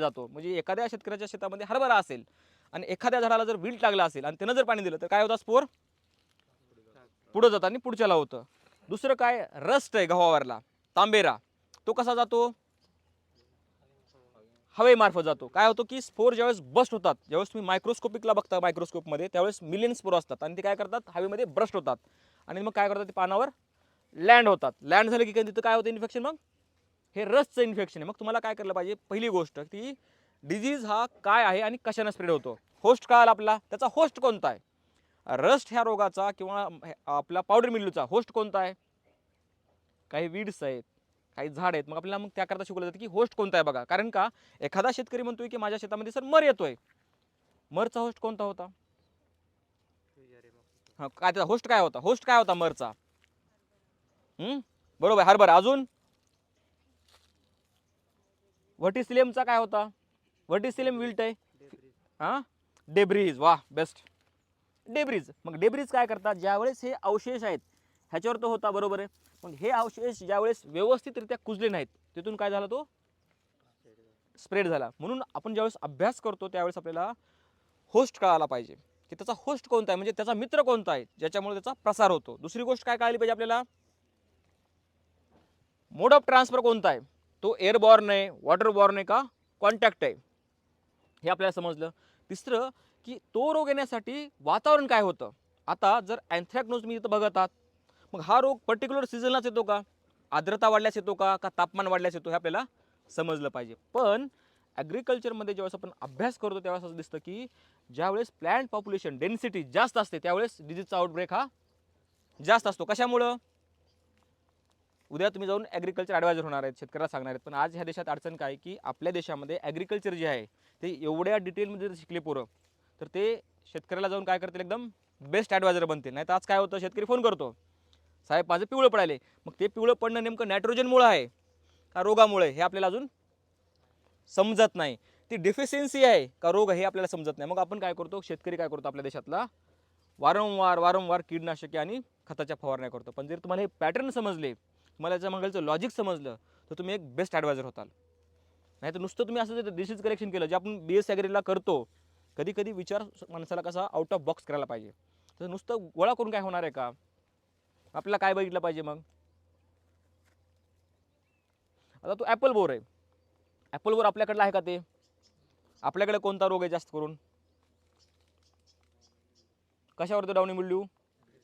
जातो. म्हणजे एखाद्या शेतकऱ्याच्या शेतामध्ये हरभरा असेल आणि एखाद्या झाडाला जर वीट लागला असेल आणि त्यानं जर पाणी दिलं तर काय होतं स्पोर? पुढं जातं आणि पुढच्याला होतं. दुसरं काय? रस्ट आहे गव्हावरला. तांबेरा. तो कसा जातो? हवेमार्फत जातो. काय होतो की स्पोर ज्यावेळेस बस्ट होतात ज्यावेळेस तुम्ही मायक्रोस्कोपिकला बघता मायक्रोस्कोपमध्ये त्यावेळेस मिलियन स्पोर असतात आणि ते काय करतात? हवेमध्ये ब्रस्ट होतात. आणि मग काय करतात? ते पानावर लँड होतात. लँड झालं की काय? तिथं काय होतं इन्फेक्शन मग? हे रसचं इन्फेक्शन आहे. मग तुम्हाला काय करायला पाहिजे? पहिली गोष्ट की डिझीज हा काय आहे आणि कशाने स्प्रेड होतो? होस्ट काय आला आपला. त्याचा होस्ट कोणता आहे? रस्ट ह्या रोगाचा किंवा हे- आपला पावडर मिल्लूचा होस्ट कोणता आहे? काही वीड्स आहेत काही झाड आहेत. मग आपल्याला मग त्याकरता शिकवलं जातं की होस्ट कोणता आहे बघा. कारण का एखादा शेतकरी म्हणतोय की माझ्या शेतामध्ये सर मर येतोय. मरचा होस्ट कोणता होता? हा काय त्याचा होस्ट काय होता? होस्ट काय होता मरचा? बरोबर हरभर. अजून? वटिसलेमचा काय होता? व्हर्टिसिलियम विल्ट आहे? हां? डेब्रीज वा बेस्ट डेब्रीज मग डेब्रीज काय करतात? ज्यावेळेस हे अवशेष आहेत ह्याच्यावर तो होता बरोबर आहे? मग हे अवशेष ज्यावेळेस व्यवस्थितरित्या कुजले नाहीत तिथून काय झाला तो? स्प्रेड झाला. म्हणून आपण ज्यावेळेस अभ्यास करतो त्यावेळेस आपल्याला होस्ट कळायला पाहिजे. की त्याचा होस्ट कोणता आहे? म्हणजे त्याचा मित्र कोणता आहे? ज्याच्यामुळे त्याचा प्रसार होतो. दुसरी गोष्ट काय कळाली पाहिजे आपल्याला? मोड ऑफ ट्रान्सफर कोणता आहे? तो एअरबॉर्न आहे वॉटरबॉर्न आहे का कॉन्टॅक्ट आहे. हे आपल्याला समजलं. तिसरं की तो रोग येण्यासाठी वातावरण काय होतं? आता जर अँथ्रॅक्नोज मी इथं बघत आहात मग हा रोग पर्टिक्युलर सीझनलाच येतो का? आर्द्रता वाढल्यास येतो का? का तापमान वाढल्यास येतो? हे आपल्याला समजलं पाहिजे. पण ॲग्रिकल्चरमध्ये ज्यावेळेस आपण अभ्यास करतो त्यावेळेस असं दिसतं की ज्यावेळेस प्लॅन्ट पॉप्युलेशन डेन्सिटी जास्त असते त्यावेळेस डिझीजचा आउटब्रेक हा जास्त असतो. कशामुळं? उद्या तुम्ही जाऊन ॲग्रिकल्चर ॲडवायझर होणार आहेत शेतकऱ्याला सांगणार आहेत. पण आज ह्या देशात अडचण काय की आपल्या देशामध्ये ॲग्रिकल्चर जे आहे ते एवढ्या डिटेलमध्ये जर शिकले पोरं तर ते शेतकऱ्याला जाऊन काय करतील? एकदम बेस्ट ॲडवायझर बनतील. नाही तर आज काय होतं? शेतकरी फोन करतो. साहेब माझं पिवळं पडायले मग ते पिवळं पडणं नेमकं नायट्रोजनमुळं आहे का रोगामुळे हे आपल्याला अजून समजत नाही. ती डिफिशियन्सी आहे का रोग आहे हे आपल्याला समजत नाही. मग आपण काय करतो? शेतकरी काय करतो आपल्या देशातला? वारंवार वारंवार कीटनाशके आणि खताच्या फवारण्या करतो. पण जर तुम्हाला हे पॅटर्न समजले तुम्हाला याच्या मागचं लॉजिक समजलं तर तुम्ही एक बेस्ट ॲडवायझर होताल. नाही तर नुसतं तुम्ही असं डिसीज करेक्शन केलं जे आपण बी एस ॲग्रीला करतो कधी कधी विचार माणसाला कसा आउट ऑफ बॉक्स करायला पाहिजे. तर नुसतं गोळा करून काय होणार आहे का? आपल्याला काय बघितलं पाहिजे मग? आता तो ॲपल बोर आहे. ॲपल बोर आपल्याकडला आहे का ते? आपल्याकडे कोणता रोग आहे जास्त करून? कशावर तो डाऊन मिळू